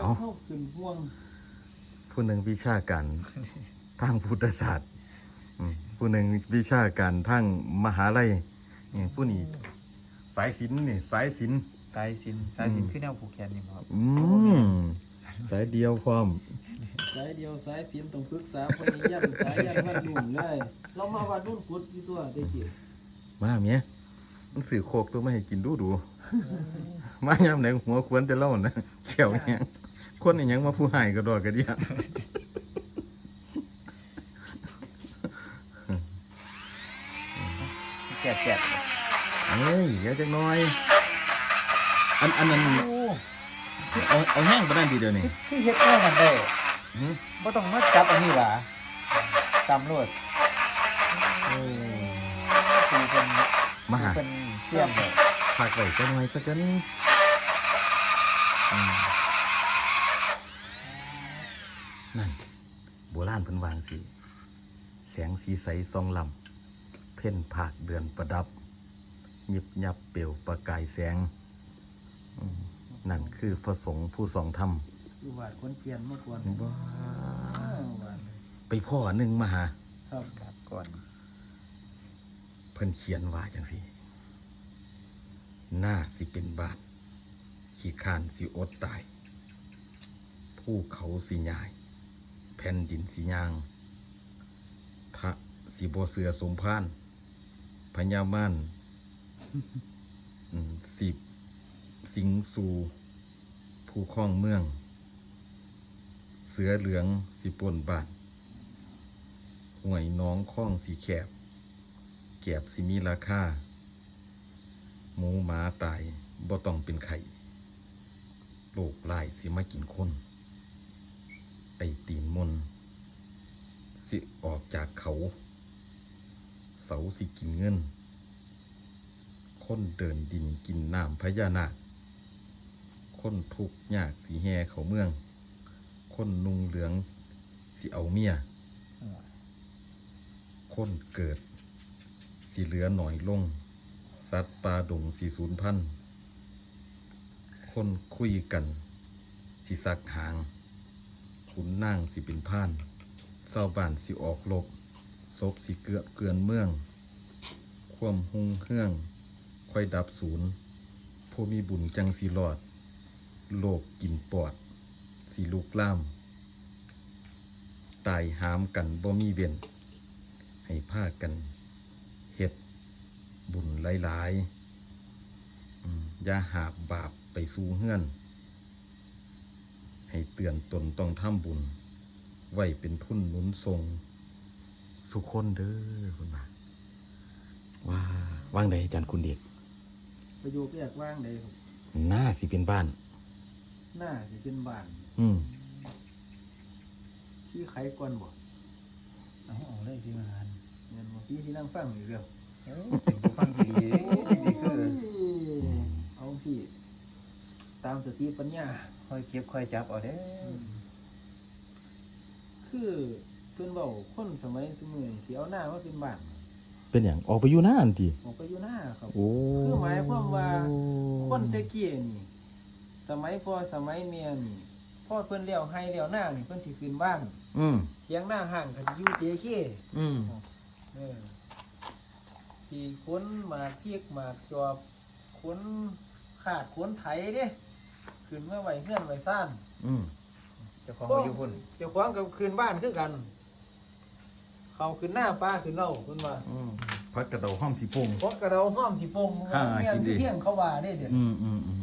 จ้าเข้าขึ้นห่วงผู้หนึ่งวิชาการทางพุทธศาสตร์อืมผู้หนึ่งวิชาการทางมหาลัยนี่ผู้นี้สายศิลป์นี่สายศิลป์สายสินสายสินคือแนวผูกแขนนี่บ่ครับอืมสายเดียวพร้อมสายเดียวสายเสียนต้องปรึกษาพยายันสายยันมันดุ่มเลยเรามาวัดรุ่นกุดอยู่ตัวได้กี่มาเมียมันสื่อโคกตัวไม่ให้กินดูดู มายามไหนหัวควรแต่เล่านะเขียวเนี่ยง คนอหยังมาผู้ใหายก็ดอกกระเดียแก่แก่เอ้ยเดี๋ยวจักหน่อย อันอันนั้นเอาเอาแห้งไปได้ดีเดียวนี่คือเฮ็ดแน่กันได้หืมบ่ต้องมาจับอันนี้หว่าตำรวจคือเป็นมาหาเป็นเสี้ยนเลยฝากไว้จักหน่อยสักกันอืมนั่นโบราณเพิ่นวางสิแสงสีใสซองลำเพ่นผากเดือนประดับยิบยับเปลวประกายแสงอืมนั่นคือพระสงฆ์ผู้ทรงธรรมอยู่วัดคนเจียนเมื่อก่อนว้าอ้าววัดไปพ่อหนึ่งมาหาครับครับก่อน เพิ่นเขียนว่าจังสิหน้าสิเป็นบาทขี้คร้านสิอดตาย ผู้เขาสิยาย แผ่นดินสิยาง พระสิบเสือสมพานพญามานสิบสิงสูผู้คล้องเมือง เสือเหลืองสิปนบาทห่วยน้องคล้องสีแคบแกบสิมีราคาหมูหมาตายบ่ต้องเป็นไข่โลกลายสิมากินคน ไอตีนมนสิออกจากเขา เสาสิกินเงิน คนเดินดินกินน้ำพญานาค คนทุกข์ยากสีแห่เขาเมือง คนนุ่งเหลืองสิเอาเมีย คนเกิด สิเหลือหน่อยลง สัตว์ป่าดงสีสูญพัน คนคุยกัน สิสักหาง ขุนนางสิเป็นพานเศร้าบ้านสิออกลบศพสิเกือบเกือนเมือง ความหุงเฮืองค่อยดับศูนย์ผู้มีบุญจังสิรอด โลกกินปอด สิลุกล่าม ตายหามกันบ่มีเว้นให้พากันเฮ็ดบุญหลายๆอย่าหาบบาปไปสู่เฮือน ให้เตือนตนต้องทำบุญ ไว้เป็นทุนหนุนทรง สุคนเด้อคุณมาว่าว่างใดอาจารย์คุณเด็กประโยคแรกว่างใดครับหน้าสิเป็นบ้าน หน้าสิเป็นบ้าน อืมพี่ไขก่อนบ่เอาเอาเลยพี่มหานเงินบ่พี่ที่นั่งฟังอยู่เรื่องเอ้ยเป็นผู้ฟังที่ดีนี่คือเอาพี่ตามสติปัญญา ค่อยเก็บค่อยจับเอาเด้อคือเพื่อนเบาคนสมัยสมัยนี่สิเอาหน้ามาเป็นบ้านเป็นอย่างออกไปอยู่หน้าอันทีออกไปอยู่หน้าครับโอ้คือหมายความว่าคนตะเกียนี่ สมัยพ่อสมัยเมียนี่พ่อเพิ่นเลี้ยวให้เลี้ยวหน้านี่เพิ่นสิขึ้นบ้านอืมเถียงหน้าห่างก็สิอยู่เตะเข้อืมเออสิค้นหมากเพียกหมากจอบค้นขาดค้นไถเด้ ขึ้นมาไว้เฮือนไว้ซ่านอืมเจ้าของบ่อยู่พุ่นเจ้าของกับคืนบ้านคือกัน เขาขึ้นหน้าป้าขึ้นเล่าขึ้นว่าอืมพักกระเดาห้อมสีพง เพราะกระเราห้อมสีปงอ่าเมียคิดดี เที่ยงเขาว่าได้เดี๋ยวอืมอืมอืม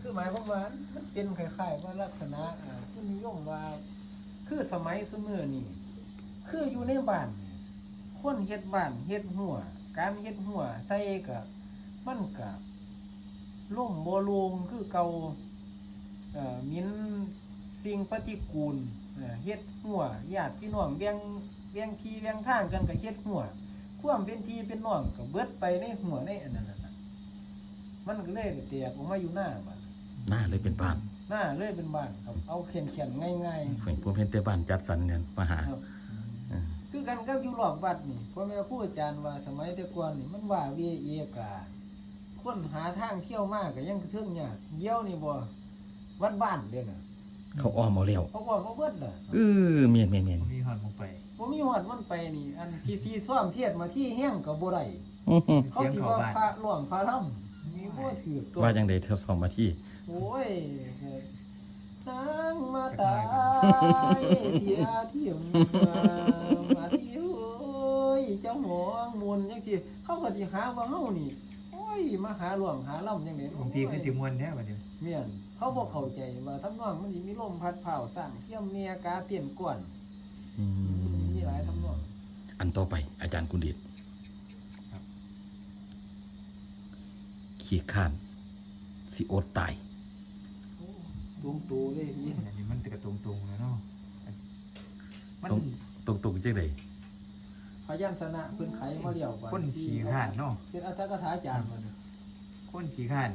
คือหมายความว่ามันเป็นคล้ายๆว่าลักษณะอ่าผู้นิยมว่า คือสมัยสมือนี่คืออยู่ในบ้านนี่คนเฮ็ดบ้านเฮ็ดหัว การเฮ็ดหัวใส่กับมันกับ ล่มบ่ลงคือเก่าเอ่อมินสิ่งปฏิกูลเอ่อเฮ็ดหัวญาติพี่น้องเบียงเบียงทีเบียงทางกันก็เฮ็ดหัวความเป็นทีเป็นน้องก็เบิดไปในหัวในอันนั้นน่ะมันก็เลยแตกออกมาอยู่หน้าบ้านหน้าเลยเป็นบ้านหน้าเลยเป็นบ้านครับเอาเขียนเขียนๆง่ายเห็นผมเห็นแต่บ้านจัดสรรเนี่ยมาหาๆครับอืมคือกันกับอยู่รอบวัดนี่พ่อแม่ครูอาจารย์ว่าสมัยแต่ก่อนนี่มันว่าเวียเอกา คนหาทางเที่ยวมากก็ยังกระเทืองยากเยี่ยวนี่บ่วัดบ้านเด้อน่ะเขาอ้อมเอาแล้วเขาบอกว่าเบิดน่ะเออเมียนเมียนเมียนมีหอนลงไปบ่มีฮอดมันไปนี่ อันซีซีซ่อมเทียดมาที่แห้งก็บ่ได้อื้อหือเขาสิว่าพระหลวงพระล่ำมีบ่ถือตัวว่าจังไดเท่าสองมาที่ โอ้ยทั้งมาตายเสียเที่ยมมามาที่โอ้ยเจ้าหมองมุนจังซี่เขาก็สิหาว่าเฮานี่โอ้ ยมาหาหลวงหาล่ำจังได๋บางทีคือสิมวนแท้บัดนี้เมียนเขาบ่เข้าใจว่าทำนองมันสิมีลมพัดเผาสั่งเที่ยมเมียกาเตียนก่อนอืมมีหลายทำนองอันต่อไป อาจารย์กุณเดชขี้ข้านสิอดตายโอ้ตุงตูเลยพี่อันนี้มันกระตรงๆเลยเนาะมัน ตรงตรงตรงจังได พยัญชนะเพิ่นไขมาเลี้ยวว่าคนขี้ข้านเนาะ เป็นอัตถกถาอาจารย์มันคนขี้ข้าน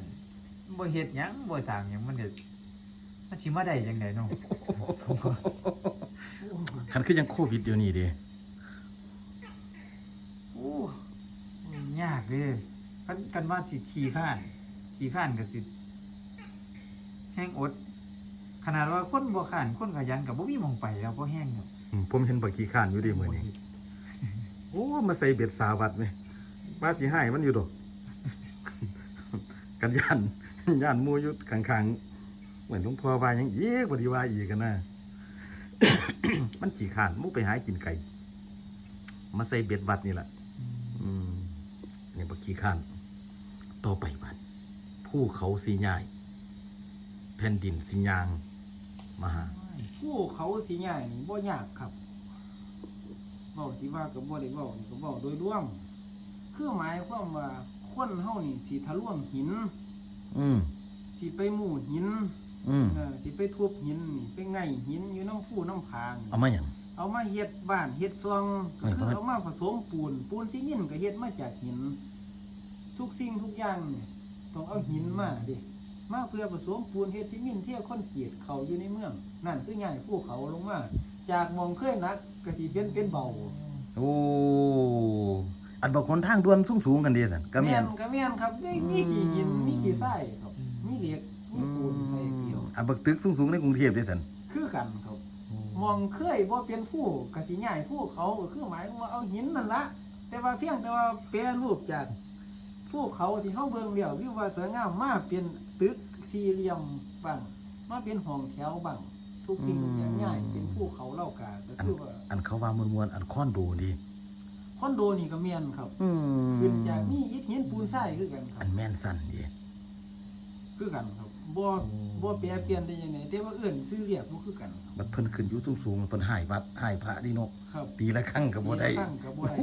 บ่เฮ็ดหยังบ่ต่างหยังมันจะมันสิมาได้จังไดเนาะคันคือยังโควิดเดี๋ยวนี้เด้โอ้ยากเลยกันกันว่าสิขี้ข้านขี้ข้านก็สิแห้งอด ขนาดว่าคนบ่ข้านคนขยันก็บ่มีหม่องไปแล้วบ่แห้งเนาะอืมผมเห็นบักขี้ข้านอยู่เดิมื้อนี้ โอ้มาใส่เบ็ดสาวัดนี่มาสิให้มันอยู่ดอกกันย่านย่านมู่อยู่ข้างเหมือนหลวงพ่อวาหยังอีกบ่ได้ว่าอีกกันนะมันขี้ข้านมู่ไปหากินไก่ มาใส่เบ็ดวัดนี่แหละเนี่ยบักขี้ข้าน ต่อไปบัดผู้เขาสีใหญ่แผ่นดินสียางมาหา ผู้เขาสิง่ายนี่บ่ยากครับ เว้าสิว่าก็บ่ได้เว้านี่ก็เว้าโดยรวมคือหมายความว่าคนเฮานี่สิทะลวงหินอืมสิไปหมู่หินอืมเออสิไปทุบหินนี่ไปไงหินอยู่น้ำผู้น้ำพางนี่เอามาอย่างเอามาเฮ็ดบ้านเฮ็ดซองก็ไม่คือไม่เอามาผสมปูน ปูนซีเมนต์ก็เฮ็ดมาจากหิน ทุกสิ่งทุกอย่างเนี่ยต้องเอาหินมาดิมาเพื่อผสมปูนเฮ็ดซีเมนต์เที่ยคอนกรีตเขาอยู่ในเมือง นั่นคือง่ายภูเขาลงมา จากหมองเคยหนักก็สิเป็นเป็นเบาโอ้อันบอกคนทางด่วนสูงสูงๆกันเดียสันก็แม่นก็แม่นครับมีมีขี้หินมีขี้ทรายครับมีเหล็กมีอืปูนใส่เกี่ยวมอันบักตึกสูงสูงๆในกรุงเทพเดียสันคือกันครับมองเคยบ่เป็นผู้กสิง่ายผู้เขาก็คือหมายความว่าเอาหินนั่นละแต่ว่าเพียงแต่ว่าแปรรูปจากผู้เขาที่เฮาเบิ่งแล้ววิวว่าสวยงามมาเป็นตึกสี่เหลี่ยมบังมาเป็นห้องแถวบัง ทุกสิ่งทุกอย่างง่ายเป็นผู้เขาเล่ากาก็อันคือว่าอันเขาว่ามวลมวลๆอันค้อนโดดีคอนโดนี่ก็แม่นครับอืมขึ้นจากนี่อิฐหินปูนทรายคือกันครัอับนแม่นสั่นดีคือกันครับบ่บ่แปรเปลี่ยนได้ยังไงแต่ว่าเอื้อนซื้อเรียกบ่คือกันครับบัดเพิ่นขึ้นอยู่สูงสูงๆเพิ่นหายวัดหายพระดีเนาะครับตีละครั้งก็บ่ได้ตั้งกับบ่ได้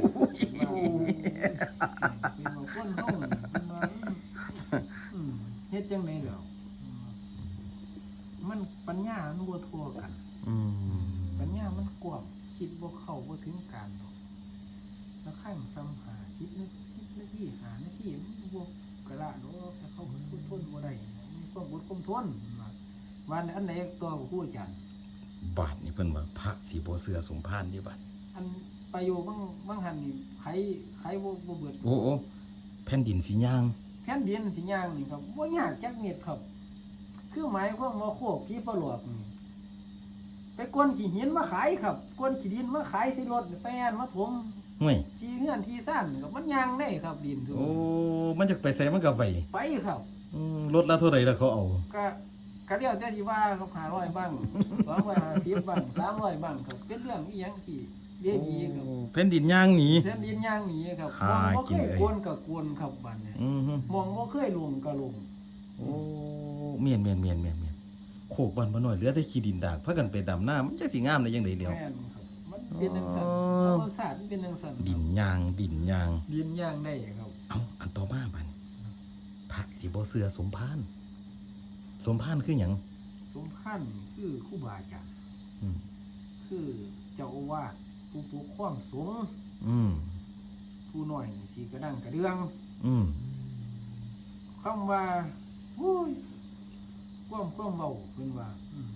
เป็นว่าคนเฮานี่มันว่าอืมเฮ็ดจังได๋แล้วอืมมันปัญญา มันบ่ทั่วกัน อืมปัญญามันกว้างคิดบ่เข้าบ่ถึงการดอกแล้วค่ายมันซ้ำหา10นาที10นาทีหานาทีมันบ่กระละดอกแต่เขาอดทนบ่ได้มีความอดความทนว่าวันอันไหนตัวกับครูอาจารย์บาทนี่เพิ่นว่าพระสิบ่เสือสมพานเดิบัดอันประโยคบางบางหันนี่ไขไขบ่บ่เบิดโอ้โอ้แผ่นดินสิย่าง แผ่นดินสิย่างนี่ครับบ่ยากจักเม็ดครับ คือหมายความว่าโคกพี่ปลวกนี่ไปกวนขี้หินมาขายครับกวนขี้ดินมาขายใส่รถไปอันมาถมห่วยที่เงื่อนที่ซ่านครับมันย่างได้ครับดินทุกโอ้มันจะไปใส่มันก็ไปไปครับอืมรถละเท่าใดล่ะเขาเอาก็ก็เรียกแต่ที่ว่าเขา500บ้าง250บ้าง300บ้างครับเป็นเรื่องอีหยังที่เรียดีครับโอ้แผ่นดินย่างหนีแผ่นดินย่างหนี้ครับหามองบ่กิเคนยเอ้ยกวนก็กวนครับบัดเนี้อือฮึมองบ่เคยลงก็ลง โอ้เมียนเมียนเมียนเมียนเมียนโคกบ้านบ่น้อยเหลือแต่ขี้ดินดากพากันไปดำหน้ามันจักสิงามได้ยังไดเดียว แม่นครับมันเป็นจังซั่นอ๋อ ธรรมศาสตร์มันเป็นจังซั่นครับดินยางดินยาง ดินย่างได้ครับเอาอันต่อมาบัดพระสิบ่เสือสมพานสมพานคือหยังสมพันธ์คือครูบาอาจารย์อืมคือเจ้าอาวาสผู้ปกครองสงฆ์อืมผู้น้อยนี่สิกระดังกระเดือง อืมคำว่า โอ้ยความความเบาเพิ่นว่าอืม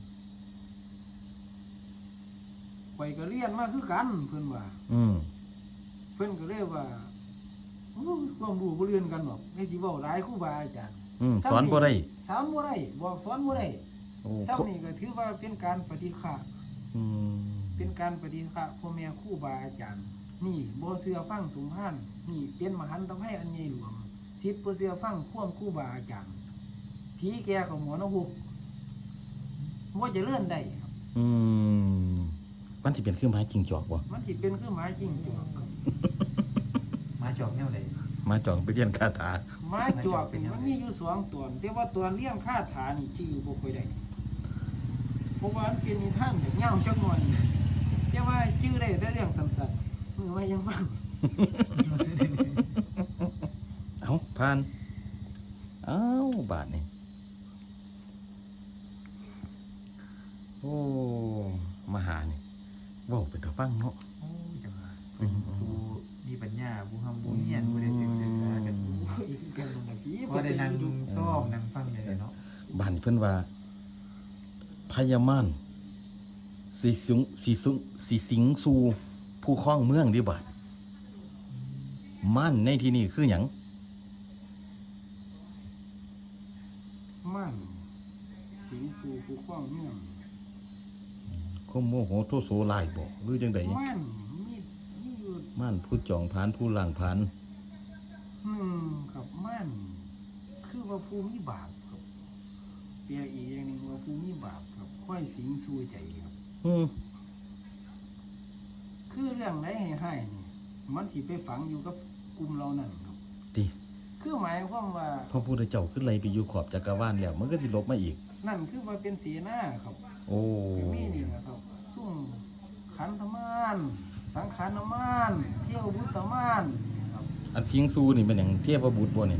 ข่อยก็เรียนมาคือกันเพิ่นว่าอืมเพิ่นก็เลยว่าโอ้ยความรู้บ่เรียนกันหรอกให้สิเว้าหลายครูบาอาจารย์ อืมสอนบ่ได้สอนบ่ได้บอกสอนบ่ได้โอ้เศร้านี่ก็ถือว่าเป็นการปฏิฆะอืมเป็นการปฏิฆะพ่อแม่ครูบาอาจารย์ นี่บ่เสือฟังสมภารนี่เป็นมหันตภัยอันใหญ่หลวงสิทธิ์บ่เสือฟังควมครูบาอาจารย์ ผีแก่ของหมอนหุกบ่จะเลื่อนได้ครับอืมมันสิเป็นเครื่องไม้จริงจอกบ่มันสิเป็นคือหมาจริงจอกครับมาจอกแนวใดมาจอกไปเรียนคาถาหมาจอกเป็นมันมีอยู่สองตัวแต่ว่าตัวเลี้ยงค่าถานี่ชื่อบ่ค่อยได้เพราะว่ามันเป็นนิทานแบบเงาจักหน่อยแต่ว่าชื่อได้แต่เรื่องสั้นๆมือว่ายังฟังเอาผ่าน เอาบาทนี่ อ้มาหานี่เว้าเป็นตะฟังเนาะโอ้ยจังหวะอืมผู้มีปัญญาผู้ทำบุญเฮียนผู้ได้ศึกได้ษากันโอ้ยกันลงมาพี่พอได้นั่งซ่อมนั่งฟังเลยเนาะบ้านเพิ่นว่าพญามารสิสุงสิสุงสิสิงสู่ผู้ครองเมืองดิบาดม่านในที่นี้คือหยังมันสิงสู่ผู้ครองเมือง คมโมโหโทโสหลายบ่หรือจังไดมันมีมีอยู่ม่านผู้จองผานผู้ล่างผานอืมครับมันคือว่าผู้มีบาปครับเปียอีกอย่างหนึงว่าผู้มีบาปครับค่อยสิงสู่ใจครับ อืมคือเรื่องไหนให้ให้นี่มันสิไปฝังอยู่กับกลุ่มเรานั่นครับ ติคือหมายความว่าพระพุทธเจ้าขึ้นไลไปอยู่ขอบจักรวาลแล้ว มันก็สิลบมาอีก นั่นคือว่าเป็นเสียหน้าครับโอ้ มีนี่นะครับซุ่ม ขันธมานสังขารมานเที่ยวบุตรมานครับอันเสียงสูนี่เป็นหยังเทพบุตรบ่นี่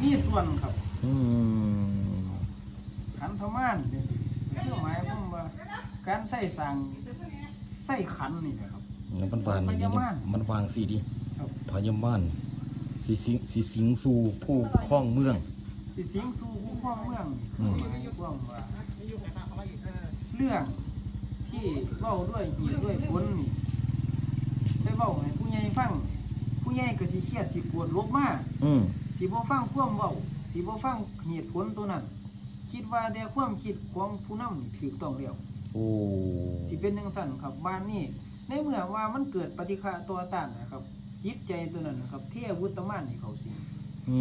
มีส่วนครับ อืมขันธมานเป็นสิคือหมายความว่าการใส่สั่งใส่ขันนี่นะครับแล้วมันวางนี่พญามารมันวางสิดิครับพญามารสิสิงสิสิงสู่ผู้ครองเมืองสิสิงสู่ผู้ครองเมืองนี่คือหมายความว่าเรื่อง ที่เว้าด้วยเหตุด้วยผลนี่ไปเว้าให้ผู้ใหญ่ฟัง ผู้ใหญ่ก็สิเครียดสิปวดลบมาอืมสิบ่ฟังความเว้าสิบ่ฟังเหตุผลตัวนั้น คิดว่าแต่ความคิดของผู้นำนี่ถูกต้องแล้ว โอ้สิเป็นจังซั่นครับบ้านนี้ในเมื่อว่ามันเกิดปฏิฆะตัวต้านนะครับจิตใจตัวนั้นนะครับเทวุตมานนี่เขาสิอื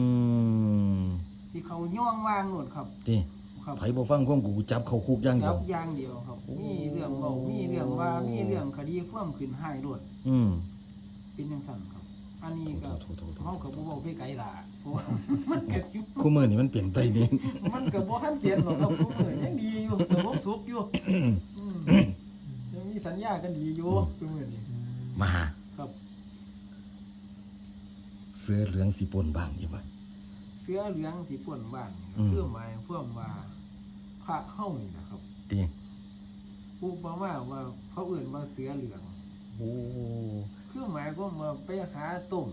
มที่เขาย่องวางโนดครับติครับไผบ่ฟังความกูกูจับเข้าคุกอย่างเดีจัยวบอย่างเดียวครับโอ้ มีเรื่องเว้ามีเรื่องว่ามีเรื่องคดีความขึ้นหายโลดอืมเป็นจังซั่นครับ อันนี้ก็โถโถโถเฮาก็บ่เว้าไปไกลล่ะเพราะว่ามันเกิดอยู่คู่มือนี่มันเปลี่ยนไปนี่ มันก็บ่ทันเปลี่ยนหรอกครับทุกมื้อยังดีอยู่สงบสุขอยู่อืมยังมีสัญญากันดีอยู่ทุกมื้อนี้มาหาครับ เสื้อเหลืองสิปนบ้างอยู่บ่เสื้อเหลืองสีป่วนบ้านอืมเพื่อหมายเพื่อว่าพระเข้านี่นะครับติ ผู้บอกว่าว่าเขาเอื่นว่าเสือเหลืองโอ้คือหมายก็มาไปหาต้ม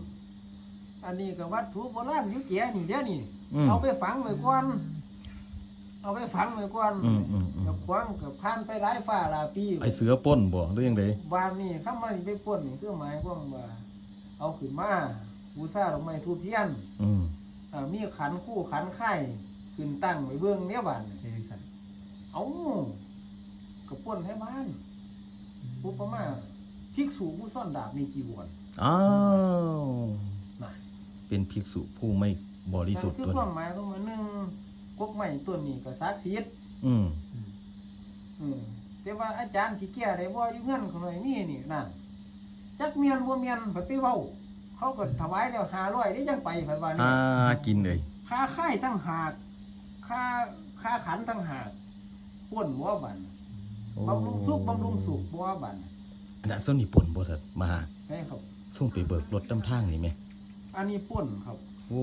อันนี้ก็วัตถุโบราณอยุเจียนี่เดี๋ยวนี่ อืม เอาไปฝังไว้ก่อน เอาไปฝังไว้ก่อนอืมอืมอืมแล้วขวางกับผ่านไปหลายฝ่าหลายปี ไอเสือป่นบ่หรือยังไงบ้านนี่ข้ามาไปป่นนี่คือหมายความว่า เอาขึ้นมาบูชาดอกไม้ทูบเทียนอืมอ่ามีขันคู่ขันไข่ขึ้นตั้งไว้เบื้องเนี้ยบ้านเจสันเอา กระป่นให้บ้านปุ๊บประมาภิกษุผู้ซ่อนดาบมีกี่วนอ้าวน่ะเป็นภิกษุผู้ไม่บริสุทธิ์นั่นตัวคือความนี้หมายของมันหนึ่งกกใหม่ต้นนี้ก็ซักซีดอืมอืมแต่ว่าอาจารย์สิแก้ได้บ่อยู่เงินของหน่อยนี่นี่นั่นจักเมียนบ่เมียนเพิ่นไปเว้า เขาก็ถวายแล้ว500ได้จังไปเพิ่นว่านี่อ่ากินเลยค่าค่ายตั้งหากค่าค่าขันตั้งหากป่นบ่บันโอ้ บำรุงสุขบำรุงสุขบ่บันอันนั้นส้นนี่ป่นบ่เถิดมาให้ครับส่งไปเบิกรถน้ำทางนี่ไหมอันนี้ป่นครับโอ้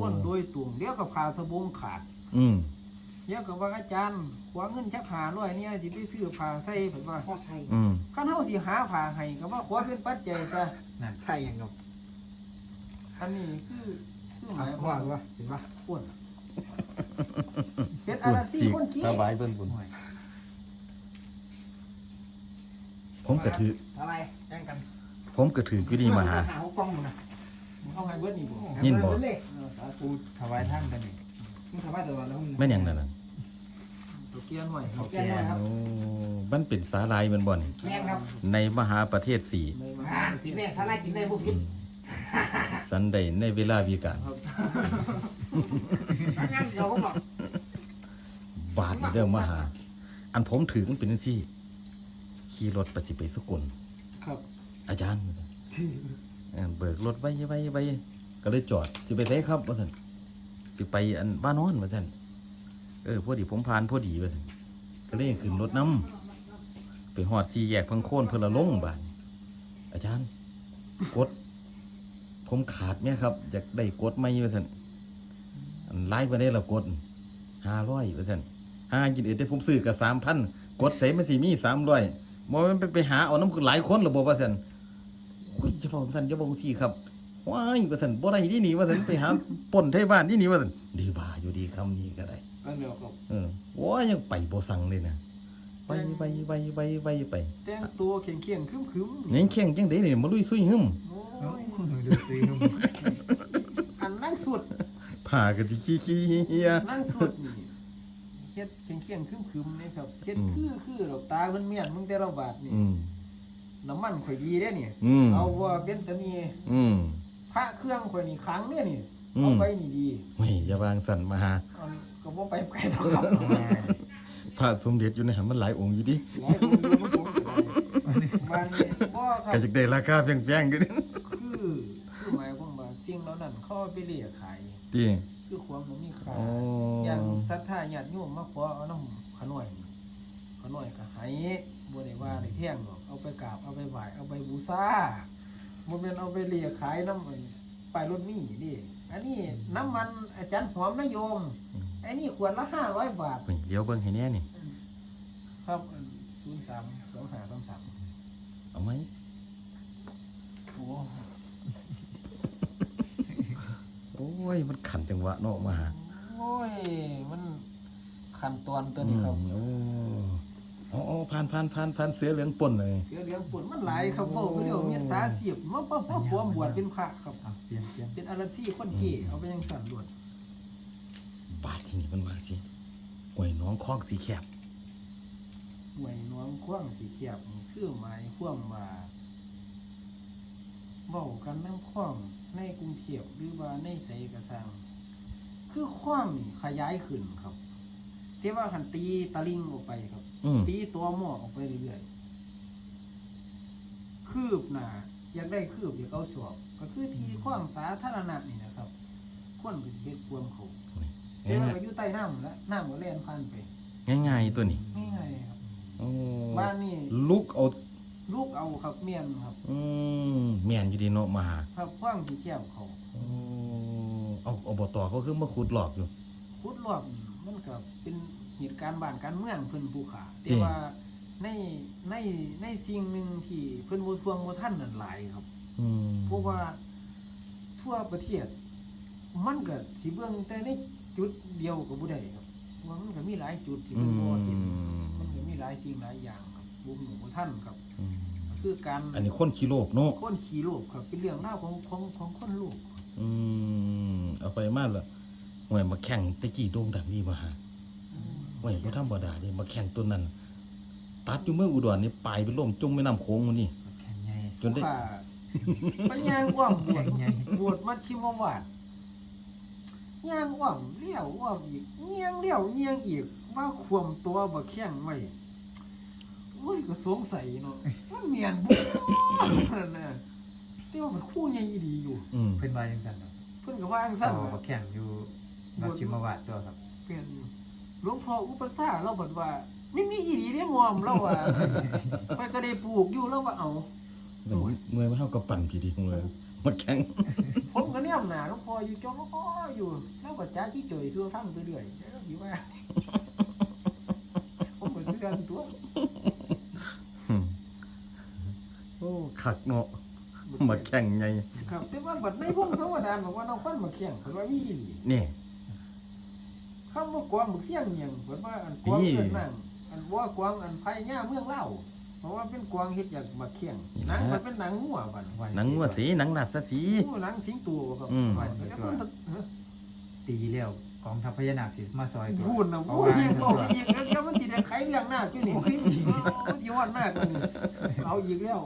ป่นโดยตุ่มเดี๋ยวกับขาสบงขาด อืมเดี๋ยวกับว่าอาจารย์ขวาเงินชักหาร้อยเนี่ยสิไปซื้อผ้าใส่เพิ่นว่าอืมคันเฮาสิหาผ้าให้ก็ว่าขวาเป็นปัจจัยซะนั่นใช่ยังครับอันนี้คือคือหมายคว่าวามว่าเห็นปะป่นเป็นอาราซีคนขี้ถวายเพิ่นบุญ ห่วย ผมก็ถืออะไรแย่งกันผมก็ถือกุดีมาหา หาหัวกล้องมึงนะเอาให้เบิดนี่บ่ยินบ่เลยเออสาธุกูถวายท่านกันนี่มึงทำไมตัวแล้วมึงแม่นหยังนั่นน่ะตัวกียนหน่อยครับแกนหน่อยครับโอ้มันเป็นสาลายแมันบ่นี่แม่นครับในมหาประเทศสี่ในมอ่าหากินได้สาลายกินได้บุพิษสันใดในเวลาวิการสังงานเดียวผมบอกบาทนี่เด้อมหา อันผมถือมันเป็นจังซี่ ขี่รถไปสิไปสกลครับ อาจารย์เออเบิกรถไว้ไว้ไว้ก็เลยจอดสิไปไสครับว่าซั่นสิไปอันบ้านนอนว่าซั่นเออพอดีผมผ่านพอดีว่าซั่นก็เลยขึ้นรถนํไปฮอดสี่แยกพังโคนเพิ่นละลงบาดอาจารย์กด ผมขาดเนี่ยครับอยากได้กดไหมว่าซั่นอันไล่มาได้ละกด500ว่าซั่นห้ากินเอ็ดแต่ผมซื้อก็3,000กดใส่มันสิมี300 บ่แมันไปไปหาเอาน้ำหลายคนระบบว่าซั่นโอ้ยจะบอกสันจะบอกสี่ครับว้ายว่าสันบ่ได้ที่นี่ว่าสันไปหาป่นไทยบ้านที่นี่ว่าสันดีว่าอยู่ดีคำนี้ก็ได้อันเดียวครับเออว้ายังไปบ่สั่งเลยนะไปไปไปไปไปไปแต่งตัวเข่งเข่งๆคึมคึมนี่แข่งจังได๋นี่มาลุยซุยหึมโอ้โอ้ยยดูสิครับอันนั่งสุดผ่ากันที่ขี้ขี้เฮียนั่งสุดนี่ เฮ็ดเข่งเข่งๆคึมคึมนี่ครับเฮ็ดอืมคือคือดอกตามันเมียนมึงแต่เราบาดนี่อืมน้ำมันข่อยดีเด้นี่อืมเอาว่าเป็นสนีอืมพระเครื่องข่อยนี่ครั้งเนี่ยนี่อืมเอาไปนี่ดีไม่อย่าวางสั่นมาหาเอาก็บ่ไปไกลดอกครับพระสมเด็จอยู่ในหันมันหลายองค์อยู่ดิหลายคนอยู่มันผมก็ได้มันบ่ครัก็บจะได้ราคาแพงๆกันคือคือหมายความว่าจริงแล้วนั่นเขาเอาไปเรียกขายติคื อความบ่มีค่าโอ้อย่างศรัทธาญาติโยมมาขอเอาน้ำขน่อยนี่ขน่อยก็ให้บ่ได้ว่าได้แพงหรอกเอาไปกราบเอาไปไหว้เอาไปบูชาบ่แม่นเอาไปเรียกขายน้ำอันป้ายรถมีนี่อันนี้น้ำมันอาจารย์หอมนโยมอันนี้ขวดละ500บาทเฮ้ยเดี๋ยวเบิ่งให้แน่นี่ครับศูนย์สามสองห้าสามสามเอาไหมโอ้โอ้ย มันขันจังหวะเนาะมาหาโอ้ ย มันขั้นตอนตัวนี้ครับอืมโอ้อ๋ออ๋อผ่านผ่านผ่านผ่านเสือเหลืองป่นเลย เสียเลี้ยงปุ่นมันหลายครับโอ้ก็เดี๋ยวมีสาเสียบมาปั๊บปั๊บผมบวชเป็นพระครับเอาเปลี่ยนเปลี่ยนเป็นอารัซี่คนเก๋เอาไปยังสั่นบวชบาทที่นี่มันมาสิห่วยน้องคล้องสีแคบหวยน้องคว้างสีเขียบนี่คือหมายความว่าเว้ากันน้ำคว้างในกรุงเทพหรือว่าในไสกระสัง คือคว้างนี่ขยายขึ้นครับที่ว่าคันตีตะลิงออกไปครับ อืม ตีตัวหม้อออกไปเรื่อยๆคืบหนาอยากได้คืบอยากเอาสอบก็คือที่ขว้างสาธารณะนี่นะครับคนเป็นเฮ็ดความเขาแต่ว่าก็อยู่ใต้น้ำแล้วน้ำก็แล่นผ่านไปง่ายง่ายๆตัวนี้ง่ายๆครับโอ้บ้านนี่ลูกเอาลูกเอาครับเมียนครับ อืมแม่นอยู่ดีเนาะมาหาครับขว้างที่แคบเขา โอ้ เอาอบตเขาคือมาขุดหลอกอยู่พุดรอบนี่มันก็เป็นเหตุการณ์บ้านการเมืองเพิ่นผู้ขาจริแต่งว่าในในในสิ่งหนึ่งที่เพิ่นบ่ทวงบ่ทันนั่นหลายครับอืมเพราะว่าทั่วประเทศ มันก็สิเบิ่งแต่ในจุดเดียวก็บ่ได้ครับเพราะว่ามันก็มีหลายจุดที่อืเพิ่นบ่เห็นมมันก็มีหลายสิ่งหลายอย่างครับบ่ฮู้บ่ทันครับอืมก็คือการอันนี้คนขี้โลภเนาะคนขี่โลกครับเป็นเรื่องราวของของของคนโลก อืมเอาไปมาละห่วยมาแข่งตะกี้โด่งดังนี่มาหาห่วยบ่ธรรมดานี่มาแข่งตัวนั้น ตัดอยู่เมืองอุดรนี่ไปไปล่มจุ่มแม่น้ำโขงมันนี่ แข็งใหญ่จนได้ ว่ามันย่างว่อมบวชแข็งใหญ่บวชมัชชิมวาดย่างว่อมเลี้ยวว่อมอีกเงียงเลี้ยวเงียงอีกว่าควมตัวบ่แข็งไว้โอ้ยก็สงสัยเนาะมันเมียนบุ นั่นน่ะ แต่ว่ามันคู่ใหญ่อีดีอยู่ อืม เพิ่นว่าจังซั่นครับเพิ่นก็ว่าจังต่ซั่นอน่ะบักแข่งอยู่วัดชิมวาดตัวครับเป็นหลวงพ่ออุปสาเราบอกว่าไม่มีอีดีได้มอมเราว่าไปก็ได้ปลูกอยู่แล้วว่าเอา แต่เมื่อยมาเท่ากับปั่นพี่ดีเมื่อยมาแข่ง ผมก็เนี่ยหนาหลวงพ่ออยู่จอมพ่ออยู่แล้วก็จ้าที่เจยทั่วทั้งไปเรื่อยแล้วอยู่ว่า ผมก็ซื้อกันตัว โอ้ขักเนาะ มาแข่งไงครับแต่ว่าบัดในพงศาวดารบอกว่าน้องฟันมาแข่งเพราะว่ามีอีหลีนี่คำว่ากวางมึกเสียงเนียงเพราะว่าอันกวางนี่เกินนั่งอันว่ากวางอันไผ่ย่าเมืองเล่าเพราะว่าเป็นกวางเฮ็ดจากมาแข่งหนังมันเป็นหนังงัวบัดไว้หนังงัวสีหนังหนาดซะสีโอ้หนังสิงตัวครับอืมไว้แล้วมันตะเอ้อปีแล้วกองทัพพญานาคสิมาซอยตัวพูดนะเอาพูดวางยิงตัออกวยิงแล้วมันสิลี้ยงหน้าจุ้ยนี่โอ้ยย้อนมากเลยเอาอีกแล้ว